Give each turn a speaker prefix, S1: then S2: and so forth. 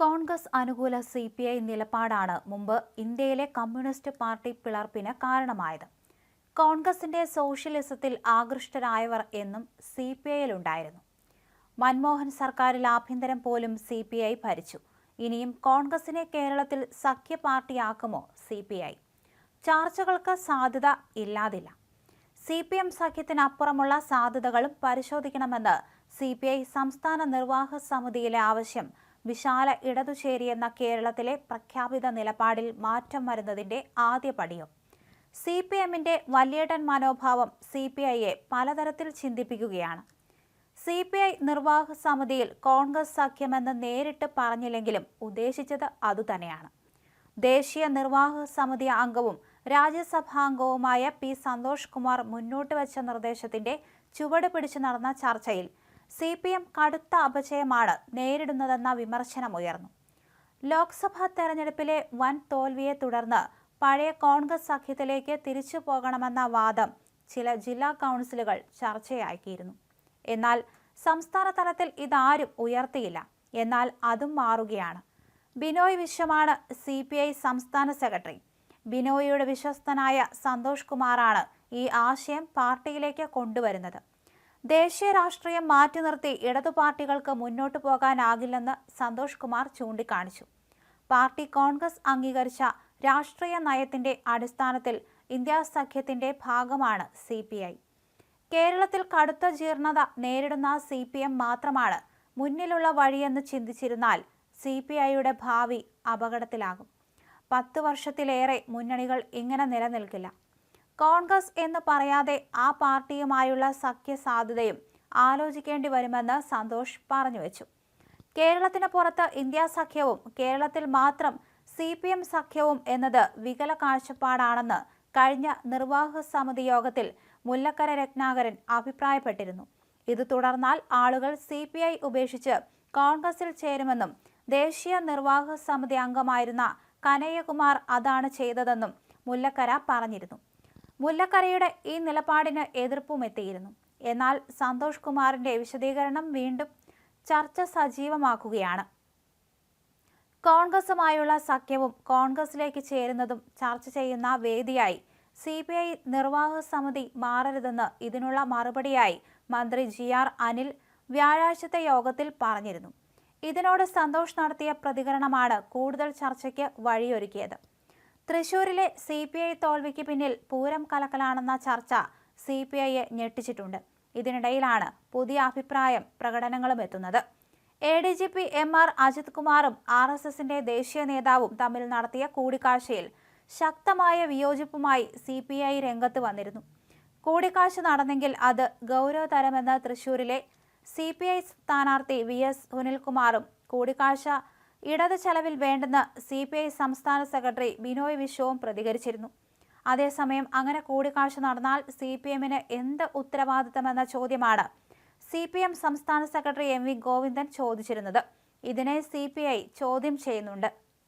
S1: കോൺഗ്രസ് അനുകൂല C P I നിലപാടാണ് മുമ്പ് ഇന്ത്യയിലെ കമ്മ്യൂണിസ്റ്റ് പാർട്ടി പിളർപ്പിന് കാരണമായത്. കോൺഗ്രസിന്റെ സോഷ്യലിസത്തിൽ ആകൃഷ്ടരായവർ എന്നും സി പി ഐയിലുണ്ടായിരുന്നു. മൻമോഹൻ സർക്കാരിൽ ആഭ്യന്തരം പോലും സി പി ഐ ഭരിച്ചു. ഇനിയും കോൺഗ്രസിനെ കേരളത്തിൽ സഖ്യ പാർട്ടിയാക്കുമോ സി പി ഐ? ചർച്ചകൾക്ക് സാധ്യത ഇല്ലാതില്ല. സി പി എം സഖ്യത്തിനപ്പുറമുള്ള സാധ്യതകളും പരിശോധിക്കണമെന്ന് സി പി ഐ സംസ്ഥാന നിർവാഹക സമിതിയിലെ ആവശ്യം വിശാല ഇടതുചേരിയെന്ന കേരളത്തിലെ പ്രഖ്യാപിത നിലപാടിൽ മാറ്റം വരുന്നതിന്റെ ആദ്യ പടിയും. സി പി എമ്മിന്റെ വലിയേട്ടൻ മനോഭാവം സി പി ഐയെ പലതരത്തിൽ ചിന്തിപ്പിക്കുകയാണ്. സി പി ഐ നിർവാഹക സമിതിയിൽ കോൺഗ്രസ് സഖ്യമെന്ന് നേരിട്ട് പറഞ്ഞില്ലെങ്കിലും ഉദ്ദേശിച്ചത് അതുതന്നെയാണ് ദേശീയ നിർവാഹക സമിതി അംഗവും രാജ്യസഭാംഗവുമായ പി സന്തോഷ് കുമാർ മുന്നോട്ട് വെച്ച നിർദ്ദേശത്തിന്റെ ചുവട് പിടിച്ചു നടന്ന ചർച്ചയിൽ സി പി എം കടുത്ത അപജയമാണ് നേരിടുന്നതെന്ന വിമർശനമുയർന്നു ലോക്സഭാ തെരഞ്ഞെടുപ്പിലെ വൻ തോൽവിയെ തുടർന്ന് പഴയ കോൺഗ്രസ് സഖ്യത്തിലേക്ക് തിരിച്ചു പോകണമെന്ന വാദം ചില ജില്ലാ കൗൺസിലുകൾ ചർച്ചയാക്കിയിരുന്നു. എന്നാൽ സംസ്ഥാന തലത്തിൽ ഇതാരും ഉയർത്തിയില്ല. എന്നാൽ അതും മാറുകയാണ്. ബിനോയ് വിശ്വമാണ് സി പി ഐ സംസ്ഥാന സെക്രട്ടറി. ബിനോയിയുടെ വിശ്വസ്തനായ സന്തോഷ് കുമാറാണ് ഈ ആശയം പാർട്ടിയിലേക്ക് കൊണ്ടുവരുന്നത്. ദേശീയ രാഷ്ട്രീയം മാറ്റി നിർത്തി ഇടതു പാർട്ടികൾക്ക് മുന്നോട്ടു പോകാനാകില്ലെന്ന് സന്തോഷ് കുമാർ ചൂണ്ടിക്കാണിച്ചു. പാർട്ടി കോൺഗ്രസ് അംഗീകരിച്ച രാഷ്ട്രീയ നയത്തിന്റെ അടിസ്ഥാനത്തിൽ ഇന്ത്യാ സഖ്യത്തിന്റെ ഭാഗമാണ് സി പി ഐ. കേരളത്തിൽ കടുത്ത ജീർണത നേരിടുന്ന സി പി എം മാത്രമാണ് മുന്നിലുള്ള വഴിയെന്ന് ചിന്തിച്ചിരുന്നാൽ സി പി ഐയുടെ ഭാവി അപകടത്തിലാകും. പത്ത് വർഷത്തിലേറെ മുന്നണികൾ ഇങ്ങനെ നിലനിൽക്കില്ല. കോൺഗ്രസ് എന്ന് പറയാതെ ആ പാർട്ടിയുമായുള്ള സഖ്യ സാധ്യതയും ആലോചിക്കേണ്ടി വരുമെന്ന് സന്തോഷ് പറഞ്ഞു വെച്ചു. കേരളത്തിന് പുറത്ത് ഇന്ത്യ സഖ്യവും കേരളത്തിൽ മാത്രം സി പി എം സഖ്യവും എന്നത് വികല കാഴ്ചപ്പാടാണെന്ന് കഴിഞ്ഞ നിർവാഹക സമിതി യോഗത്തിൽ മുല്ലക്കര രത്നാകരൻ അഭിപ്രായപ്പെട്ടിരുന്നു. ഇത് തുടർന്നാൽ ആളുകൾ സി പി ഐ ഉപേക്ഷിച്ച് കോൺഗ്രസിൽ ചേരുമെന്നും ദേശീയ നിർവാഹക സമിതി അംഗമായിരുന്ന കനയ്യകുമാർ അതാണ് ചെയ്തതെന്നും മുല്ലക്കര പറഞ്ഞിരുന്നു. മുല്ലക്കരയുടെ ഈ നിലപാടിന് എതിർപ്പും എത്തിയിരുന്നു. എന്നാൽ സന്തോഷ് കുമാറിന്റെ വിശദീകരണം വീണ്ടും ചർച്ച സജീവമാക്കുകയാണ്. കോൺഗ്രസുമായുള്ള സഖ്യവും കോൺഗ്രസിലേക്ക് ചേരുന്നതും ചർച്ച ചെയ്യുന്ന വേദിയായി സി പി ഐ നിർവാഹക സമിതി മാറരുതെന്ന് ഇതിനുള്ള മറുപടിയായി മന്ത്രി ജി ആർ അനിൽ വ്യാഴാഴ്ചത്തെ യോഗത്തിൽ പറഞ്ഞിരുന്നു. ഇതിനോട് സന്തോഷ് നടത്തിയ പ്രതികരണമാണ് കൂടുതൽ ചർച്ചയ്ക്ക് വഴിയൊരുക്കിയത്. തൃശൂരിലെ സി പി ഐ തോൽവിക്ക് പിന്നിൽ പൂരം കലക്കലാണെന്ന ചർച്ച സി പി ഐയെ ഞെട്ടിച്ചിട്ടുണ്ട്. ഇതിനിടയിലാണ് പുതിയ അഭിപ്രായം പ്രകടനങ്ങളും എത്തുന്നത്. A D G P M R Ajith കുമാറും ആർ എസ് എസിന്റെ ദേശീയ നേതാവും തമ്മിൽ നടത്തിയ കൂടിക്കാഴ്ചയിൽ ശക്തമായ വിയോജിപ്പുമായി സി പി ഐ രംഗത്ത് വന്നിരുന്നു. കൂടിക്കാഴ്ച നടന്നെങ്കിൽ അത് ഗൗരവതരമെന്ന് തൃശൂരിലെ സി പി ഐ സ്ഥാനാർത്ഥി വി എസ് സുനിൽകുമാറും കൂടിക്കാഴ്ച ഇടത് ചെലവിൽ വേണ്ടെന്ന് സി പി ഐ സംസ്ഥാന സെക്രട്ടറി ബിനോയ് വിശ്വവും പ്രതികരിച്ചിരുന്നു. അതേസമയം അങ്ങനെ കൂടിക്കാഴ്ച നടന്നാൽ സി പി എമ്മിന് എന്ത് ഉത്തരവാദിത്തമെന്ന ചോദ്യമാണ് സി പി എം സംസ്ഥാന സെക്രട്ടറി എം വി ഗോവിന്ദൻ ചോദിച്ചിരുന്നത്. ഇതിനെ സി പി ഐ ചോദ്യം ചെയ്യുന്നുണ്ട്.